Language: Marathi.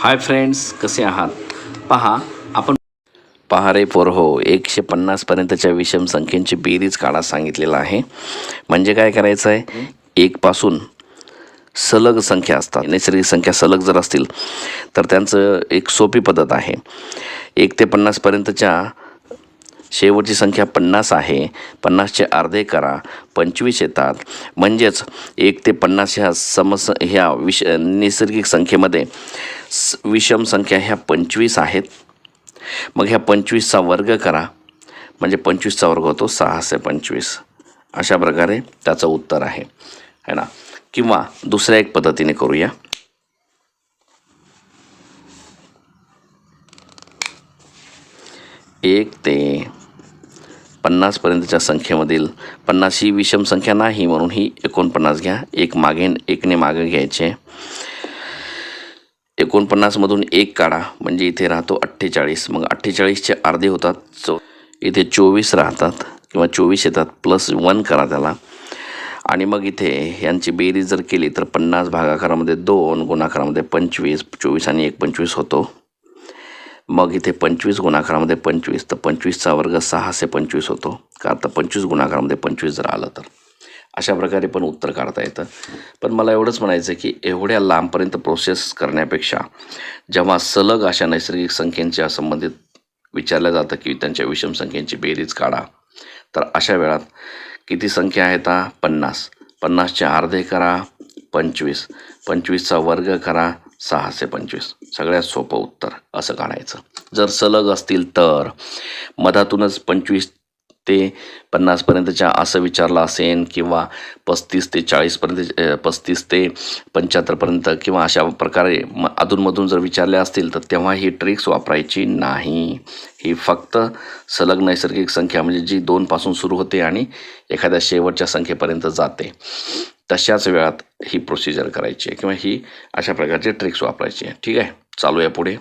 हाय फ्रेंड्स कसे आहात? पहा आपण पहा रे पोरहो एकशे पन्नासपर्यंतच्या विषम संख्येची बेरीज काढा सांगितलेला आहे. म्हणजे काय करायचं आहे? एकपासून सलग संख्या असतात. नैसर्गिक संख्या सलग जर असतील तर त्यांचं एक सोपी पद्धत आहे. एक ते पन्नासपर्यंतच्या शेवटची संख्या पन्नास आहे. पन्नासचे अर्धे करा पंचवीस येतात. म्हणजेच एक ते पन्नास ह्या समस ह्या विष नैसर्गिक संख्येमध्ये विषम संख्या ह्या पंचवीस आहेत. मग ह्या पंचवीसचा वर्ग करा. म्हणजे पंचवीसचा वर्ग होतो सहाशे पंचवीस. अशा प्रकारे त्याचं उत्तर आहे. है ना? किंवा दुसऱ्या एक पद्धतीने करूया. एक ते पन्नासपर्यंतच्या संख्येमधील पन्नास ही विषम संख्या नाही म्हणून ही एकोणपन्नास घ्या. एक मागे एकने मागे घ्यायचे. एकोणपन्नासमधून एक काढा म्हणजे इथे राहतो अठ्ठेचाळीस. मग अठ्ठेचाळीसचे अर्धे होतात चो इथे चोवीस राहतात किंवा चोवीस येतात प्लस वन करा त्याला. आणि मग इथे यांची बेरीज जर केली तर पन्नास भागाकारामध्ये दोन गुणाकारामध्ये पंचवीस चोवीस आणि एक पंचवीस होतो. मग इथे पंचवीस गुणाकारामध्ये पंचवीस तर पंचवीसचा वर्ग सहाशे पंचवीस होतो. का तर पंचवीस गुणाकारामध्ये पंचवीस जर आलं तर. अशा प्रकारे पण उत्तर काढता येतं. पण मला एवढंच म्हणायचं की एवढ्या लांबपर्यंत प्रोसेस करण्यापेक्षा जेव्हा सलग अशा नैसर्गिक संख्येच्या संबंधित विचारलं जातं की त्यांच्या विषम संख्येची बेरीज काढा तर अशा वेळात किती संख्या आहेत हा? पन्नास. पन्नासचे अर्धे करा पंचवीस. पंचवीसचा वर्ग करा सहाशे पंचवीस. सगळ्यात सोपं उत्तर असं काढायचं. जर सलग असतील तर मधातूनच पंचवीस ते पन्नासपर्यंतच्या असं विचारलं असेल किंवा पस्तीस ते चाळीसपर्यंत पस्तीस ते पंच्याहत्तरपर्यंत किंवा अशा प्रकारे म अधूनमधून जर विचारले असतील तर तेव्हा ही ट्रिक्स वापरायची नाही. ही फक्त सलग नैसर्गिक संख्या म्हणजे जी दोनपासून सुरू होते आणि एखाद्या शेवटच्या संख्येपर्यंत जाते. तशाच वेळात ही प्रोसिजर करायची आहे किंवा ही अशा प्रकारचे ट्रिक्स वापरायची आहे. ठीक आहे? चालूया पुढे.